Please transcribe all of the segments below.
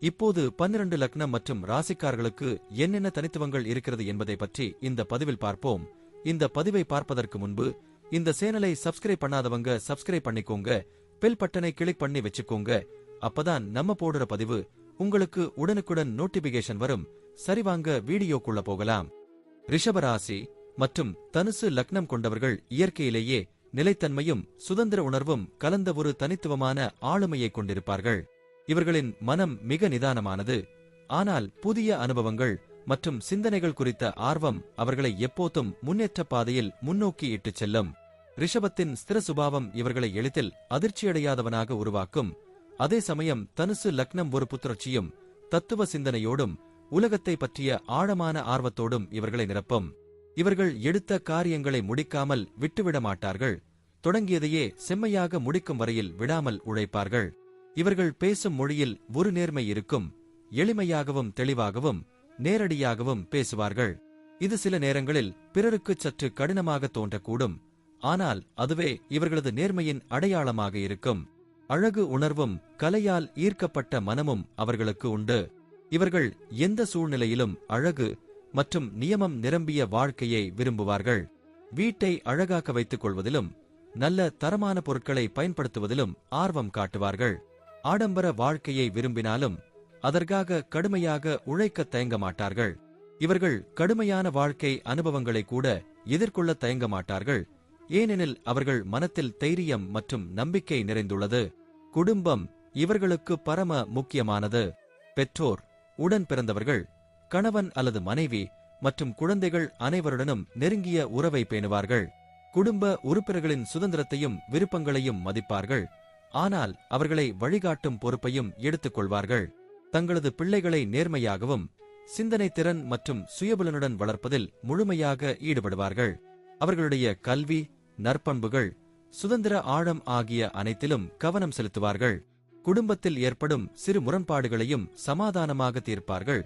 இப்போது பன்னிரண்டு லக்னம் மற்றும் ராசிக்காரர்களுக்கு என்னென்ன தனித்துவங்கள் இருக்கிறது என்பதை பற்றி இந்த பதிவில் பார்ப்போம். இந்த பதிவை பார்ப்பதற்கு முன்பு இந்த சேனலை சப்ஸ்கிரைப் பண்ணாதவங்க சப்ஸ்கிரைப் பண்ணிக்கோங்க. பெல் பட்டனை கிளிக் பண்ணி வச்சுக்கோங்க. அப்பதான் நம்ம போடுற பதிவு உங்களுக்கு உடனுக்குடன் நோட்டிபிகேஷன் வரும். சரிவாங்க வீடியோக்குள்ள போகலாம். ரிஷபராசி மற்றும் தனுசு லக்னம் கொண்டவர்கள் இயற்கையிலேயே நிலைத்தன்மையும் சுதந்திர உணர்வும் கலந்த ஒரு தனித்துவமான ஆளுமையை கொண்டிருப்பார்கள். இவர்களின் மனம் மிக நிதானமானது. ஆனால் புதிய அனுபவங்கள் மற்றும் சிந்தனைகள் குறித்த ஆர்வம் அவர்களை எப்போதும் முன்னேற்ற பாதையில் முன்னோக்கி இட்டுச் செல்லும். ரிஷபத்தின் ஸ்திர சுபாவம் இவர்களை எளிதில் அதிர்ச்சியடையாதவனாக உருவாக்கும். அதே சமயம் தனுசு லக்னம் ஒரு புத்துணர்ச்சியும் தத்துவ சிந்தனையோடும் உலகத்தை பற்றிய ஆழமான ஆர்வத்தோடும் இவர்களை நிரப்பும். இவர்கள் எடுத்த காரியங்களை முடிக்காமல் விட்டுவிட மாட்டார்கள் தொடங்கியதையே செம்மையாக முடிக்கும் வரையில் விடாமல் உழைப்பார்கள். இவர்கள் பேசும் மொழியில் ஒரு நேர்மை இருக்கும் எளிமையாகவும் தெளிவாகவும் நேரடியாகவும் பேசுவார்கள். இது சில நேரங்களில் பிறருக்கு சற்று கடினமாக தோன்றக்கூடும் ஆனால் அதுவே இவர்களது நேர்மையின் அடையாளமாக இருக்கும். அழகு உணர்வும் கலையால் ஈர்க்கப்பட்ட மனமும் அவர்களுக்கு உண்டு. இவர்கள் எந்த சூழ்நிலையிலும் அழகு மற்றும் நியமம் நிரம்பிய வாழ்க்கையை விரும்புவார்கள். வீட்டை அழகாக்க வைத்துக் கொள்வதிலும் நல்ல தரமான பொருட்களை பயன்படுத்துவதிலும் ஆர்வம் காட்டுவார்கள். ஆடம்பர வாழ்க்கையை விரும்பினாலும் அதற்காக கடுமையாக உழைக்க தயங்க மாட்டார்கள் இவர்கள் கடுமையான வாழ்க்கை அனுபவங்களை கூட எதிர்கொள்ள தயங்க மாட்டார்கள் ஏனெனில் அவர்கள் மனத்தில் தைரியம் மற்றும் நம்பிக்கை நிறைந்துள்ளது. குடும்பம் இவர்களுக்கு பரம முக்கியமானது. பெற்றோர் உடன் பிறந்தவர்கள் கணவன் அல்லது மனைவி மற்றும் குழந்தைகள் அனைவருடனும் நெருங்கிய உறவை பேணுவார்கள். குடும்ப உறுப்பினர்களின் சுதந்திரத்தையும் விருப்பங்களையும் மதிப்பார்கள். ஆனால் அவர்களை வழிகாட்டும் பொறுப்பையும் எடுத்துக் கொள்வார்கள் தங்களது பிள்ளைகளை நேர்மையாகவும் சிந்தனை திறன் மற்றும் சுயபலனுடன் வளர்ப்பதில் முழுமையாக ஈடுபடுவார்கள். அவர்களுடைய கல்வி நற்பண்புகள் சுதந்திர ஆழம் ஆகிய அனைத்திலும் கவனம் செலுத்துவார்கள். குடும்பத்தில் ஏற்படும் சிறு முரண்பாடுகளையும் சமாதானமாக தீர்ப்பார்கள்.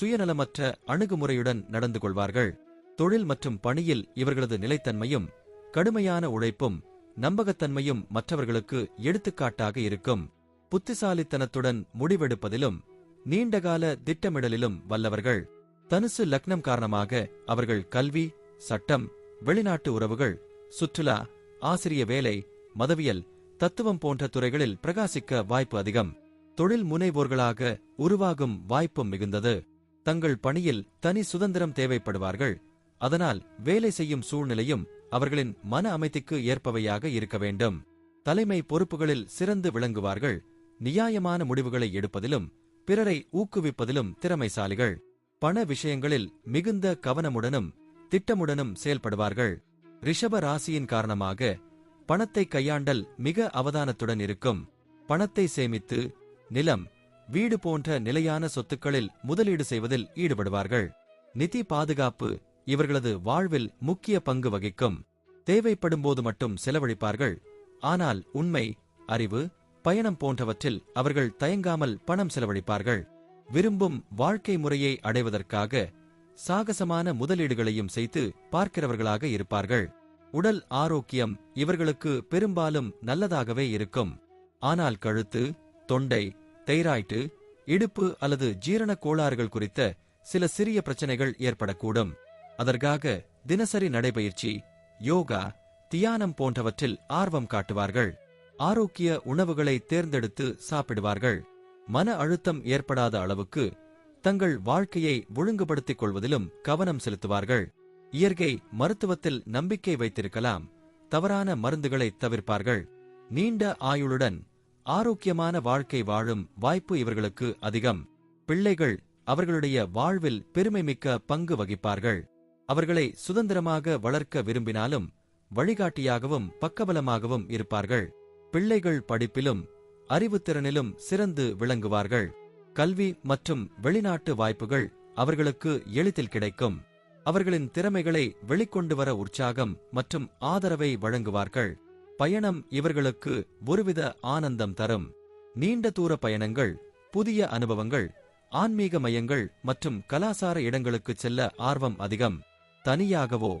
சுயநலமற்ற அணுகுமுறையுடன் நடந்து கொள்வார்கள். தொழில் மற்றும் பணியில் இவர்களது நிலைத்தன்மையும் கடுமையான உழைப்பும் நம்பகத்தன்மையும் மற்றவர்களுக்கு எடுத்துக்காட்டாக இருக்கும். புத்திசாலித்தனத்துடன் முடிவெடுப்பதிலும் நீண்டகால திட்டமிடலிலும் வல்லவர்கள். தனுசு லக்னம் காரணமாக அவர்கள் கல்வி சட்டம் வெளிநாட்டு உறவுகள் சுற்றுலா ஆசிரிய வேலை மதவியல் தத்துவம் போன்ற துறைகளில் பிரகாசிக்க வாய்ப்பு அதிகம். தொழில் முனைவோர்களாக உருவாகும் வாய்ப்பும் மிகுந்தது. தங்கள் பணியில் தனி சுதந்திரம் தேவைப்படுவார்கள். அதனால் வேலை செய்யும் சூழ்நிலையும் அவர்களின் மன அமைதிக்கு ஏற்பவையாக இருக்க வேண்டும். தலைமை பொறுப்புகளில் சிறந்து விளங்குவார்கள். நியாயமான முடிவுகளை எடுப்பதிலும் பிறரை ஊக்குவிப்பதிலும் திறமைசாலிகள். பண விஷயங்களில் மிகுந்த கவனமுடனும் திட்டமுடனும் செயல்படுவார்கள். ரிஷப ராசியின் காரணமாக பணத்தை கையாண்டல் மிக அவதானத்துடன் இருக்கும். பணத்தை சேமித்து நிலம் வீடு போன்ற நிலையான சொத்துக்களில் முதலீடு செய்வதில் ஈடுபடுவார்கள். நிதி பாதுகாப்பு இவர்களது வாழ்வில் முக்கிய பங்கு வகிக்கும். தேவைப்படும்போது மட்டும் செலவழிப்பார்கள். ஆனால் உண்மை அறிவு பயணம் போன்றவற்றில் அவர்கள் தயங்காமல் பணம் செலவழிப்பார்கள். விரும்பும் வாழ்க்கை முறையை அடைவதற்காக சாகசமான முதலீடுகளையும் செய்து பார்க்கிறவர்களாக இருப்பார்கள். உடல் ஆரோக்கியம் இவர்களுக்கு பெரும்பாலும் நல்லதாகவே இருக்கும். ஆனால் கழுத்து தொண்டை தைராய்டு இடுப்பு அல்லது ஜீரண கோளாறுகள் குறித்த சில சிறிய பிரச்சனைகள் ஏற்படக்கூடும். அதற்காக தினசரி நடைபயிற்சி யோகா தியானம் போன்றவற்றில் ஆர்வம் காட்டுவார்கள். ஆரோக்கிய உணவுகளை தேர்ந்தெடுத்து சாப்பிடுவார்கள். மன அழுத்தம் ஏற்படாத அளவுக்கு தங்கள் வாழ்க்கையை ஒழுங்குபடுத்திக் கொள்வதிலும் கவனம் செலுத்துவார்கள். இயற்கை மருத்துவத்தில் நம்பிக்கை வைத்திருக்கலாம். தவறான மருந்துகளை தவிர்ப்பார்கள். நீண்ட ஆயுளுடன் ஆரோக்கியமான வாழ்க்கை வாழும் வாய்ப்பு இவர்களுக்கு அதிகம். பிள்ளைகள் அவர்களுடைய வாழ்வில் பெருமைமிக்க பங்கு வகிப்பார்கள். அவர்களை சுதந்திரமாக வளர்க்க விரும்பினாலும் வழிகாட்டியாகவும் பக்கபலமாகவும் இருப்பார்கள். பிள்ளைகள் படிப்பிலும் அறிவுத்திறனிலும் சிறந்து விளங்குவார்கள். கல்வி மற்றும் வெளிநாட்டு வாய்ப்புகள் அவர்களுக்கு எளிதில் கிடைக்கும். அவர்களின் திறமைகளை வெளிக்கொண்டு வர உற்சாகம் மற்றும் ஆதரவை வழங்குவார்கள். பயணம் இவர்களுக்கு ஒருவித ஆனந்தம் தரும். நீண்ட தூர பயணங்கள் புதிய அனுபவங்கள் ஆன்மீக மையங்கள் மற்றும் கலாசார இடங்களுக்குச் செல்ல ஆர்வம் அதிகம். தனியாகவோ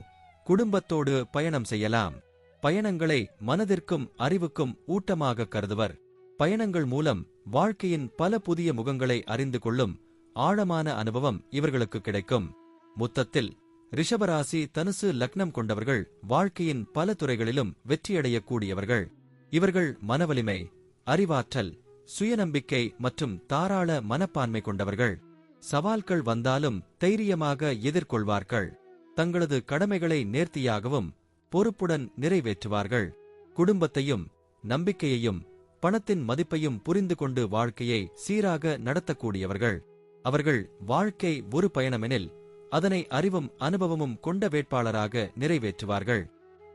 குடும்பத்தோடு பயணம் செய்யலாம். பயணங்களை மனதிற்கும் அறிவுக்கும் ஊட்டமாக கருதுவர். பயணங்கள் மூலம் வாழ்க்கையின் பல புதிய முகங்களை அறிந்து கொள்ளும் ஆழமான அனுபவம் இவர்களுக்கு கிடைக்கும். மொத்தத்தில் ரிஷபராசி தனுசு லக்னம் கொண்டவர்கள் வாழ்க்கையின் பல துறைகளிலும் வெற்றியடையக்கூடியவர்கள். இவர்கள் மனவலிமை அறிவாற்றல் சுயநம்பிக்கை மற்றும் தாராள மனப்பான்மை கொண்டவர்கள். சவால்கள் வந்தாலும் தைரியமாக எதிர்கொள்வார்கள். தங்களது கடமைகளை நேர்த்தியாகவும் பொறுப்புடன் நிறைவேற்றுவார்கள். குடும்பத்தையும் நம்பிக்கையையும் பணத்தின் மதிப்பையும் புரிந்து கொண்டு வாழ்க்கையை சீராக நடத்தக்கூடியவர்கள். அவர்கள் வாழ்க்கை ஒரு பயணமெனில் அதனை அறிவும் அனுபவமும் கொண்ட வேட்பாளராக நிறைவேற்றுவார்கள்.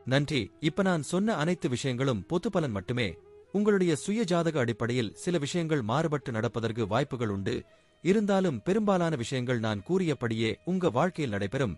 நன்றி. இப்ப நான் சொன்ன அனைத்து விஷயங்களும் பொதுப்பலன் மட்டுமே. உங்களுடைய சுய ஜாதக அடிப்படையில் சில விஷயங்கள் மாறுபட்டு நடப்பதற்கு வாய்ப்புகள் உண்டு. இருந்தாலும் பெரும்பாலான விஷயங்கள் நான் கூறியபடியே உங்க வாழ்க்கையில் நடைபெறும்.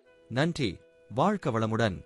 நன்றி வாழ்க வளமுடன்.